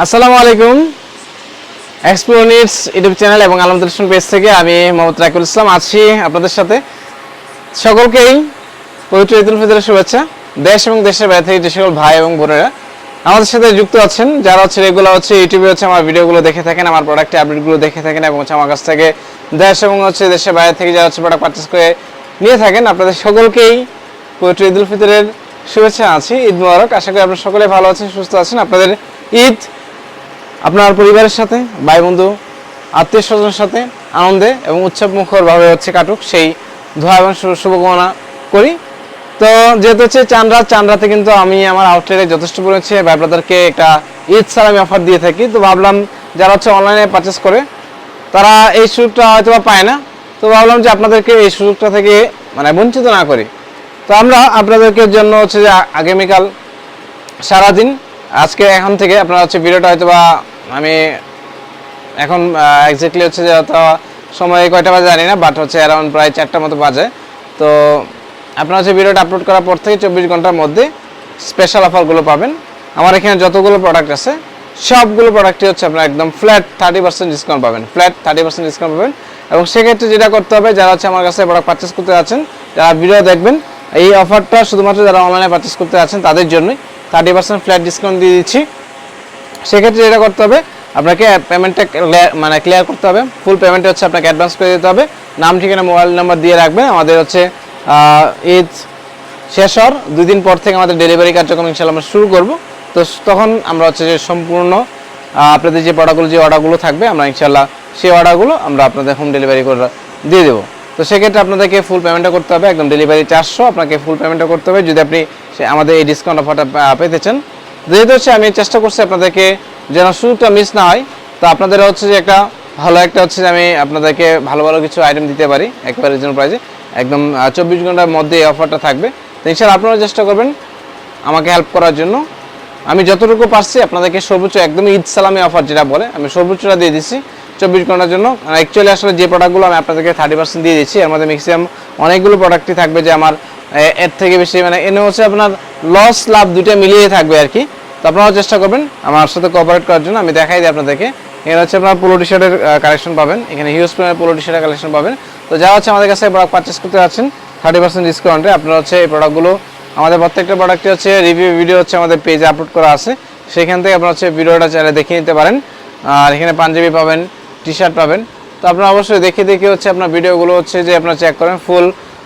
আসসালামু আলাইকুম। এক্সপ্লো needs YouTube channel এবং আলম টেলিভিশন পেজ থেকে আমি মোহাম্মদ রাকিবুল ইসলাম আছি আপনাদের সাথে। সকলকেই পবিত্র ঈদুল ফিতরের শুভেচ্ছা। দেশ এবং দেশের বাইরে থেকে যে সকল ভাই এবং বোনেরা আমাদের সাথে যুক্ত আছেন, যারা হচ্ছে রেগুলার হচ্ছে ইউটিউবে হচ্ছে আমার ভিডিওগুলো দেখে থাকেন, আমার প্রোডাক্টের আপডেটগুলো দেখে থাকেন এবং হচ্ছে আমার কাছ থেকে দেশ এবং হচ্ছে দেশের বাইরে থেকে যারা হচ্ছে প্রোডাক্ট পারচেস করে নিয়ে থাকেন, আপনাদের সকলকেই পবিত্র ঈদুল ফিতরের শুভেচ্ছা আছি ঈদ মোবারক। আশা করি আপনারা সকলে ভালো আছেন, সুস্থ আছেন। আপনাদের ঈদ আপনার পরিবারের সাথে ভাই বন্ধু আত্মীয় স্বজনের সাথে আনন্দে এবং উৎসব মুখরভাবে হচ্ছে কাটুক, সেই ধোয়া এবং শুভকামনা করি। তো যেহেতু হচ্ছে চানরাত চানরাতে কিন্তু আমি আমার আউটলেটে যথেষ্ট পরিমাণে ভাই ব্রাদারকে একটা ঈদ আমি অফার দিয়ে থাকি। তো ভাবলাম যারা হচ্ছে অনলাইনে পারচেস করে, তারা এই সুযোগটা হয়তো বা পায় না। তো ভাবলাম যে আপনাদেরকে এই সুযোগটা থেকে মানে বঞ্চিত না করি। তো আমরা আপনাদেরকে জন্য হচ্ছে যে আগামীকাল সারাদিন, আজকে এখন থেকে আপনারা হচ্ছে ভিডিওটা হয়তো বা আমি এখন এক্স্যাক্টলি হচ্ছে যে অত সময় কয়টা বাজে জানি না বাট হচ্ছে অ্যারাউন্ড প্রায় চারটার মতো বাজে। তো আপনারা হচ্ছে ভিডিওটা আপলোড করার পর থেকে চব্বিশ ঘণ্টার মধ্যে স্পেশাল অফারগুলো পাবেন। আমার এখানে যতগুলো প্রোডাক্ট আছে, সবগুলো প্রোডাক্টই হচ্ছে আপনার একদম ফ্ল্যাট থার্টি পার্সেন্ট ডিসকাউন্ট পাবেন ফ্ল্যাট থার্টি পার্সেন্ট ডিসকাউন্ট পাবেন। এবং সেক্ষেত্রে যেটা করতে হবে, যারা হচ্ছে আমার কাছে প্রোডাক্ট পারচেস করতে আছেন যারা ভিডিও দেখবেন, এই অফারটা শুধুমাত্র যারা অনলাইনে পারচেস করতে আছেন তাদের জন্যই থার্টি পার্সেন্ট ফ্ল্যাট ডিসকাউন্ট দিয়ে দিচ্ছি। সেক্ষেত্রে যেটা করতে হবে, আপনাকে পেমেন্টটা মানে ক্লিয়ার করতে হবে। ফুল পেমেন্ট হচ্ছে আপনাকে অ্যাডভান্স করে দিতে হবে। নাম, ঠিকানা মোবাইল নাম্বার দিয়ে রাখবেন। আমাদের হচ্ছে ঈদ শেষ হওয়ার দুই দিন পর থেকে আমাদের ডেলিভারি কার্যক্রম ইনশাল্লাহ আমরা শুরু করব। তো তখন আমরা হচ্ছে যে সম্পূর্ণ আপনাদের যে প্রোডাক্টগুলো যে অর্ডারগুলো থাকবে, আমরা ইনশাল্লাহ সেই অর্ডারগুলো আমরা আপনাদের হোম ডেলিভারি করে দিয়ে দেবো। তো সেক্ষেত্রে আপনাদেরকে ফুল পেমেন্টটা করতে হবে। একদম ডেলিভারি চারশো, আপনাকে ফুল পেমেন্টটা করতে হবে। যদি আপনি আমাদের এই ডিসকাউন্ট অফারটা পেতে চান যেহেতু হচ্ছে আমি চেষ্টা করছি আপনাদেরকে যেন সুযোগটা মিস না হয়, তো আপনাদের হচ্ছে যে একটা ভালো একটা হচ্ছে যে আমি আপনাদেরকে ভালো ভালো কিছু আইটেম দিতে পারি একবারে রিজনেবল প্রাইসে একদম চব্বিশ ঘণ্টার মধ্যে এই অফারটা থাকবে। তো ইনশাল্লাহ আপনারা চেষ্টা করবেন আমাকে হেল্প করার জন্য। আমি যতটুকু পারছি আপনাদেরকে সর্বোচ্চ একদম ঈদ সালামি অফার যেটা বলে, আমি সর্বোচ্চটা দিয়ে দিচ্ছি চব্বিশ ঘণ্টার জন্য। অ্যাকচুয়ালি আসলে যে প্রোডাক্টগুলো আমি আপনাদেরকে থার্টি পার্সেন্ট দিয়ে দিচ্ছি, এর মধ্যে ম্যাক্সিমাম অনেকগুলো প্রোডাক্টই থাকবে যে আমার এর থেকে বেশি মানে এনে হচ্ছে আপনার লস লাভ দুইটা মিলিয়ে থাকবে আর কি। তো আপনারাও চেষ্টা করবেন আমার সাথে কোঅপারেট করার জন্য। আমি দেখাই দিই আপনাদেরকে। এখানে হচ্ছে আপনার পোলো টি শার্টের কালেকশন পাবেন। এখানে হিউজ প্রিমিয়ার পোলো টি শার্টের কালেকশন পাবেন। তো যারা হচ্ছে আমাদের কাছে প্রোডাক্ট পারচেস করতে যাচ্ছেন থার্টি পার্সেন্ট ডিসকাউন্টে আপনারা হচ্ছে এই প্রোডাক্টগুলো আমাদের প্রত্যেকটা প্রোডাক্টই হচ্ছে রিভিউ ভিডিও হচ্ছে আমাদের পেজে আপলোড করা আছে। সেখান থেকে আপনারা হচ্ছে ভিডিওটা চাইলে দেখে নিতে পারেন। আর এখানে পাঞ্জাবি পাবেন টি শার্ট পাবেন। তো আপনারা অবশ্যই দেখে দেখে হচ্ছে আপনার ভিডিওগুলো হচ্ছে যে আপনারা চেক করেন। ফুল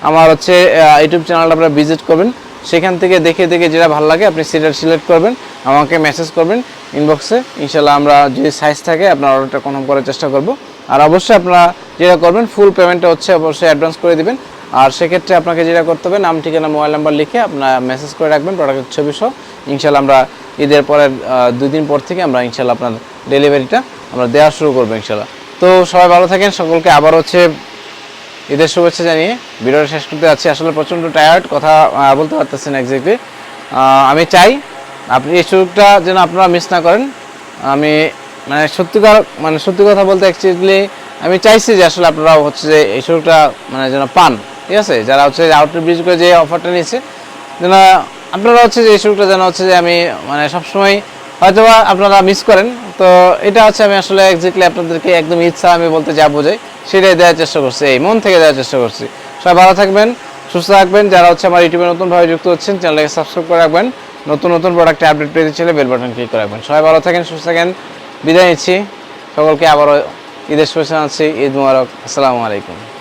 আমার হচ্ছে ইউটিউব চ্যানেলটা আপনারা ভিজিট করবেন। সেখান থেকে দেখে দেখে যেটা ভালো লাগে, আপনি সেটা সিলেক্ট করবেন, আমাকে মেসেজ করবেন ইনবক্সে ইনশাল্লাহ আমরা যদি সাইজ থাকে, আপনার অর্ডারটা কনফার্ম করার চেষ্টা করব। আর অবশ্যই আপনারা যেটা করবেন ফুল পেমেন্টটা হচ্ছে অবশ্যই অ্যাডভান্স করে দিবেন। আর সেক্ষেত্রে আপনাকে যেটা করতে হবে, নাম, ঠিকানা মোবাইল নাম্বার লিখে আপনার মেসেজ করে রাখবেন প্রোডাক্টের ছবি সহ। ইনশাল্লাহ আমরা ঈদের পরের দুই দিন পর থেকে আমরা ইনশাল্লাহ আপনার ডেলিভারিটা আমরা দেওয়া শুরু করব ইনশাল্লাহ। তো সবাই ভালো থাকেন, সকলকে আবার হচ্ছে ঈদের শুভেচ্ছা জানিয়ে ভিডিওটা শেষ করতে যাচ্ছি। আসলে প্রচণ্ড টায়ার্ড কথা বলতে পারতেছেন এক্স্যাক্টলি আমি চাই আপনি এই সুযোগটা যেন আপনারা মিস না করেন। আমি মানে সত্যিকার মানে সত্যি কথা বলতে অ্যাকচুয়ালি আমি চাইছি যে আসলে আপনারা হচ্ছে যে এই সুযোগটা মানে যেন পান। ঠিক আছে? যারা হচ্ছে আউটলেট ব্রিজ করে যে অফারটা নিয়েছে, যেন আপনারা হচ্ছে যে এই সুযোগটা যেন হচ্ছে যে আমি মানে সবসময় হয়তো আপনারা মিস করেন। তো এটা হচ্ছে আমি আসলে এক্স্যাক্টলি আপনাদেরকে একদম ইচ্ছা আমি বলতে যা বোঝাই। সেটাই দেওয়ার চেষ্টা করছি। এই, মন থেকে দেওয়ার চেষ্টা করছি। সবাই ভালো থাকবেন, সুস্থ থাকবেন। যারা হচ্ছে আমার ইউটিউবে নতুনভাবে যুক্ত হচ্ছেন চ্যানেলকে সাবস্ক্রাইব করে রাখবেন। নতুন নতুন প্রোডাক্টে আপডেট পেতে চাইলে বেল বাটন ক্লিক করে রাখবেন। সবাই ভালো থাকেন, সুস্থ থাকেন। বিদায় নিচ্ছি। সকলকে আবারও ঈদের শুভেচ্ছা জানাচ্ছি। ঈদ মুবারক। আসসালামু আলাইকুম।